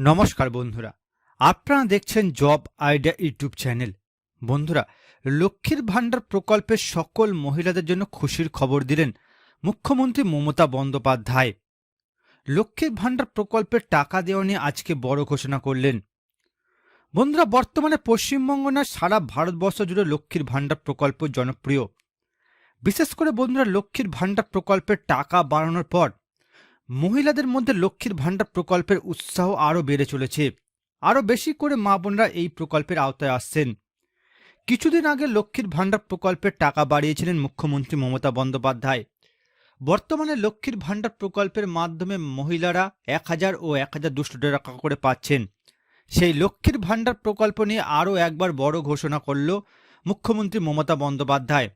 নমস্কার বন্ধুরা। আপনারা দেখছেন জব আইডিয়া ইউটিউব চ্যানেল। বন্ধুরা, লক্ষ্মীর ভাণ্ডার প্রকল্পের সকল মহিলাদের জন্য খুশির খবর দিলেন মুখ্যমন্ত্রী মমতা বন্দ্যোপাধ্যায়। লক্ষ্মীর ভাণ্ডার প্রকল্পের টাকা দেওয়া নিয়ে আজকে বড় ঘোষণা করলেন। বন্ধুরা, বর্তমানে পশ্চিমবঙ্গ না সারা ভারতবর্ষ জুড়ে লক্ষ্মীর ভাণ্ডার প্রকল্প জনপ্রিয়। বিশেষ করে বন্ধুরা, লক্ষ্মীর ভাণ্ডার প্রকল্পের টাকা বাড়ানোর পর মহিলাদের মধ্যে লক্ষ্মীর ভাণ্ডার প্রকল্পের উৎসাহ আরও বেড়ে চলেছে। আরও বেশি করে মা বোনরা এই প্রকল্পের আওতায় আসছেন। কিছুদিন আগে লক্ষ্মীর ভাণ্ডার প্রকল্পের টাকা বাড়িয়েছিলেন মুখ্যমন্ত্রী মমতা বন্দ্যোপাধ্যায়। বর্তমানে লক্ষ্মীর ভাণ্ডার প্রকল্পের মাধ্যমে মহিলারা এক হাজার ও এক হাজার দুশো টাকা করে পাচ্ছেন। সেই লক্ষ্মীর ভাণ্ডার প্রকল্প নিয়ে আরও একবার বড় ঘোষণা করল মুখ্যমন্ত্রী মমতা বন্দ্যোপাধ্যায়।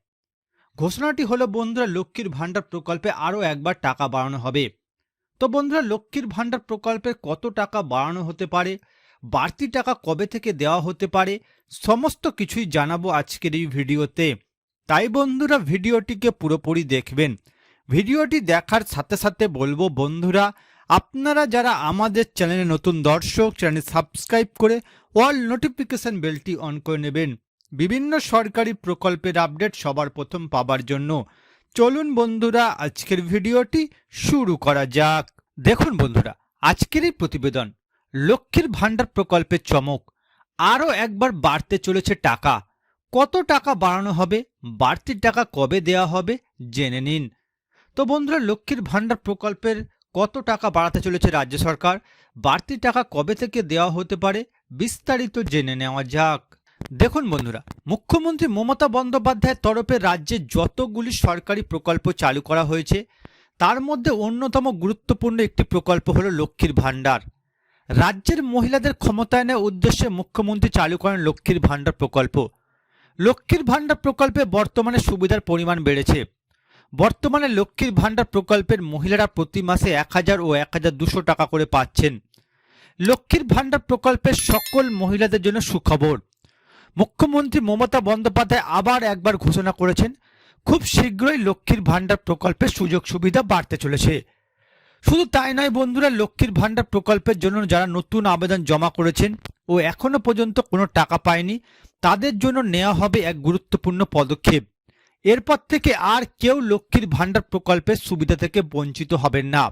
ঘোষণাটি হলো, বন্ধুরা, লক্ষ্মীর ভাণ্ডার প্রকল্পে আরও একবার টাকা বাড়ানো হবে। তো বন্ধুরা, লক্ষ্মীর ভাণ্ডার প্রকল্পে কত টাকা বাড়ানো হতে পারে? বাড়তি টাকা কবে থেকে দেওয়া হতে পারে? সমস্ত কিছুই জানাব আজকের এই ভিডিওতে। তাই বন্ধুরা, ভিডিওটিকে পুরোপুরি দেখবেন। ভিডিওটি দেখার সাথে সাথে বলব বন্ধুরা, আপনারা যারা আমাদের চ্যানেলে নতুন দর্শক চ্যানেল সাবস্ক্রাইব করে অল নোটিফিকেশন বেলটি অন করে নেবেন। বিভিন্ন সরকারি প্রকল্পের আপডেট সবার প্রথম পাবার জন্য। চলুন বন্ধুরা, আজকের ভিডিওটি শুরু করা যাক। দেখুন বন্ধুরা, আজকের এই প্রতিবেদন লক্ষ্মীর ভাণ্ডার প্রকল্পের চমক। আরও একবার বাড়তে চলেছে টাকা। কত টাকা বাড়ানো হবে, বাড়তি টাকা কবে দেওয়া হবে, জেনে নিন। তো বন্ধুরা, লক্ষ্মীর ভাণ্ডার প্রকল্পের কত টাকা বাড়াতে চলেছে রাজ্য সরকার? বাড়তি টাকা কবে থেকে দেওয়া হতে পারে, বিস্তারিত জেনে নেওয়া যাক। দেখুন বন্ধুরা, মুখ্যমন্ত্রী মমতা বন্দ্যোপাধ্যায়ের তরফে রাজ্যে যতগুলি সরকারি প্রকল্প চালু করা হয়েছে, তার মধ্যে অন্যতম গুরুত্বপূর্ণ একটি প্রকল্প হলো লক্ষ্মীর ভাণ্ডার। রাজ্যের মহিলাদের ক্ষমতায়নের উদ্দেশ্যে মুখ্যমন্ত্রী চালু করেন লক্ষ্মীর ভাণ্ডার প্রকল্প। লক্ষ্মীর ভাণ্ডার প্রকল্পে বর্তমানে সুবিধার পরিমাণ বেড়েছে। বর্তমানে লক্ষ্মীর ভাণ্ডার প্রকল্পের মহিলারা প্রতি মাসে এক হাজার ও এক হাজার দুশো টাকা করে পাচ্ছেন। লক্ষ্মীর ভাণ্ডার প্রকল্পের সকল মহিলাদের জন্য সুখবর। মুখ্যমন্ত্রী মমতা বন্দ্যোপাধ্যায় আবার একবার ঘোষণা করেছেন, খুব শীঘ্রই লক্ষ্মীর ভাণ্ডার প্রকল্পের সুযোগ সুবিধা বাড়তে চলেছে। শুধু তাই নয় বন্ধুরা, লক্ষ্মীর ভাণ্ডার প্রকল্পের জন্য যারা নতুন আবেদন জমা করেছেন ও এখনও পর্যন্ত কোনো টাকা পায়নি, তাদের জন্য নেওয়া হবে এক গুরুত্বপূর্ণ পদক্ষেপ। এরপর থেকে আর কেউ লক্ষ্মীর ভাণ্ডার প্রকল্পের সুবিধা থেকে বঞ্চিত হবেন না।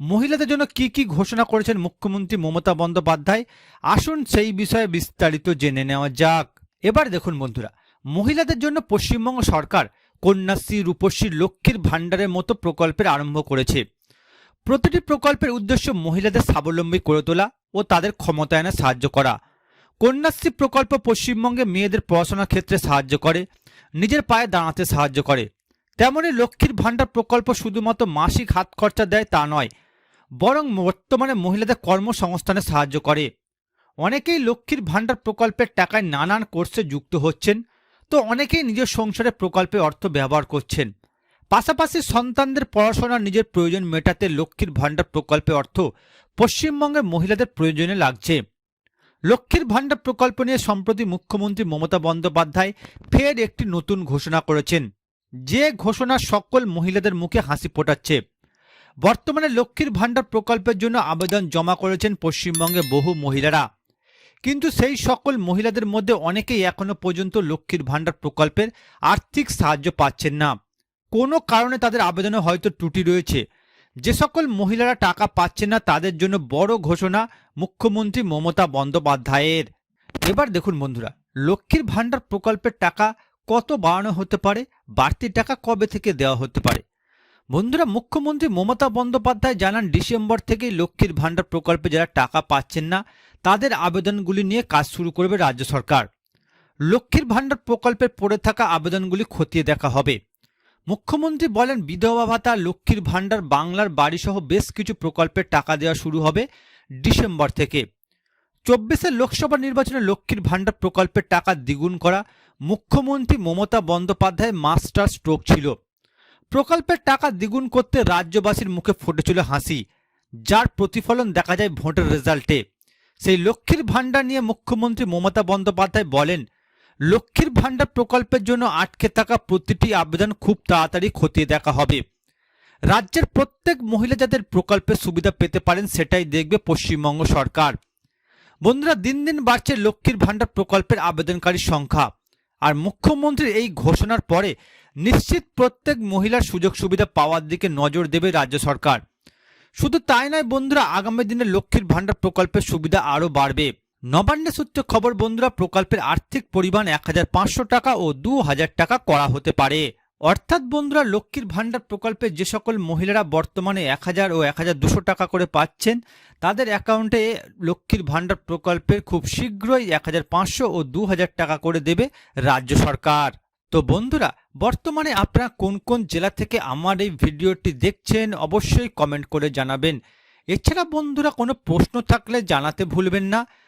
মহিলাদের জন্য কি কি ঘোষণা করেছেন মুখ্যমন্ত্রী মমতা বন্দ্যোপাধ্যায়? আসুন সেই বিষয়ে বিস্তারিত জেনে নেওয়া যাক। এবার দেখুন বন্ধুরা, মহিলাদের জন্য পশ্চিমবঙ্গ সরকার কন্যাশ্রী, রূপশ্রী, লক্ষ্মীর ভাণ্ডারের মতো প্রকল্পের আরম্ভ করেছে। প্রতিটি প্রকল্পের উদ্দেশ্য মহিলাদের স্বাবলম্বী করে তোলা ও তাদের ক্ষমতায়নে সাহায্য করা। কন্যাশ্রী প্রকল্প পশ্চিমবঙ্গে মেয়েদের পড়াশোনার ক্ষেত্রে সাহায্য করে, নিজের পায়ে দাঁড়াতে সাহায্য করে। তেমনি লক্ষ্মীর ভাণ্ডার প্রকল্প শুধুমাত্র মাসিক হাত খরচা দেয় তা নয় বরং বর্তমানে মহিলাদের কর্মসংস্থানে সাহায্য করে। অনেকেই লক্ষ্মীর ভাণ্ডার প্রকল্পের টাকায় নানান কোর্সে যুক্ত হচ্ছেন, তো অনেকেই নিজের সংসারে প্রকল্পে অর্থ ব্যবহার করছেন। পাশাপাশি সন্তানদের পড়াশোনার নিজের প্রয়োজন মেটাতে লক্ষ্মীর ভাণ্ডার প্রকল্পে অর্থ পশ্চিমবঙ্গের মহিলাদের প্রয়োজনে লাগছে। লক্ষ্মীর ভাণ্ডার প্রকল্প নিয়ে সম্প্রতি মুখ্যমন্ত্রী মমতা বন্দ্যোপাধ্যায় ফের একটি নতুন ঘোষণা করেছেন। যে ঘোষণা সকল মহিলাদের মুখে হাসি ফোটাচ্ছে। বর্তমানে লক্ষ্মীর ভাণ্ডার প্রকল্পের জন্য আবেদন জমা করেছেন পশ্চিমবঙ্গে বহু মহিলারা। কিন্তু সেই সকল মহিলাদের মধ্যে অনেকেই এখনও পর্যন্ত লক্ষ্মীর ভাণ্ডার প্রকল্পের আর্থিক সাহায্য পাচ্ছেন না। কোনো কারণে তাদের আবেদনে হয়তো ত্রুটি রয়েছে। যে সকল মহিলারা টাকা পাচ্ছেন না, তাদের জন্য বড় ঘোষণা মুখ্যমন্ত্রী মমতা বন্দ্যোপাধ্যায়ের। এবার দেখুন বন্ধুরা, লক্ষ্মীর ভাণ্ডার প্রকল্পের টাকা কত বাড়ানো হতে পারে? বাড়তি টাকা কবে থেকে দেওয়া হতে পারে? বন্ধুরা, মুখ্যমন্ত্রী মমতা বন্দ্যোপাধ্যায় জানান, ডিসেম্বর থেকেই লক্ষ্মীর ভাণ্ডার প্রকল্পে যারা টাকা পাচ্ছেন না, তাদের আবেদনগুলি নিয়ে কাজ শুরু করবে রাজ্য সরকার। লক্ষ্মীর ভাণ্ডার প্রকল্পের পড়ে থাকা আবেদনগুলি খতিয়ে দেখা হবে। মুখ্যমন্ত্রী বলেন, বিধবা ভাতা, লক্ষ্মীর ভাণ্ডার, বাংলার বাড়িসহ বেশ কিছু প্রকল্পের টাকা দেওয়া শুরু হবে ডিসেম্বর থেকে। চব্বিশের লোকসভা নির্বাচনে লক্ষ্মীর ভাণ্ডার প্রকল্পের টাকা দ্বিগুণ করা মুখ্যমন্ত্রী মমতা বন্দ্যোপাধ্যায় মাস্টার স্ট্রোক ছিল। প্রকল্পের টাকা দ্বিগুণ করতে রাজ্যবাসীর মুখে ফুটেছিল হাসি, যার প্রতিফলন দেখা যায় ভোটের রেজাল্টে। সেই লক্ষ্মীর ভাণ্ডার নিয়ে মুখ্যমন্ত্রী মমতা বন্দ্যোপাধ্যায় বলেন, লক্ষ্মীর ভাণ্ডার প্রকল্পের জন্য আটকে থাকা প্রতিটি আবেদন খুব তাড়াতাড়ি খতিয়ে দেখা হবে। রাজ্যের প্রত্যেক মহিলা যাদের প্রকল্পের সুবিধা পেতে পারেন সেটাই দেখবে পশ্চিমবঙ্গ সরকার। বন্ধুরা, দিন দিন বাড়ছে লক্ষ্মীর ভাণ্ডার প্রকল্পের আবেদনকারীর সংখ্যা। আর মুখ্যমন্ত্রীর এই ঘোষণার পরে নিশ্চিত প্রত্যেক মহিলার সুযোগ সুবিধা পাওয়ার দিকে নজর দেবে রাজ্য সরকার। শুধু তাই নয় বন্ধুরা, আগামী দিনে লক্ষ্মীর ভাণ্ডার প্রকল্পের সুবিধা আরও বাড়বে। নবান্নে সূত্রে খবর বন্ধুরা, প্রকল্পের আর্থিক পরিমাণ এক হাজার পাঁচশো টাকা ও দু হাজার টাকা করা হতে পারে। অর্থাৎ বন্ধুরা, লক্ষ্মীর ভাণ্ডার প্রকল্পে যে সকল মহিলারা বর্তমানে এক হাজার ও এক হাজার দুশো টাকা করে পাচ্ছেন, তাদের অ্যাকাউন্টে লক্ষ্মীর ভাণ্ডার প্রকল্পের খুব শীঘ্রই এক হাজার পাঁচশো ও দু হাজার টাকা করে দেবে রাজ্য সরকার। তো বন্ধুরা, বর্তমানে আপনারা কোন কোন জেলা থেকে আমার এই ভিডিওটি দেখছেন অবশ্যই কমেন্ট করে জানাবেন। এছাড়া বন্ধুরা, কোনো প্রশ্ন থাকলে জানাতে ভুলবেন না।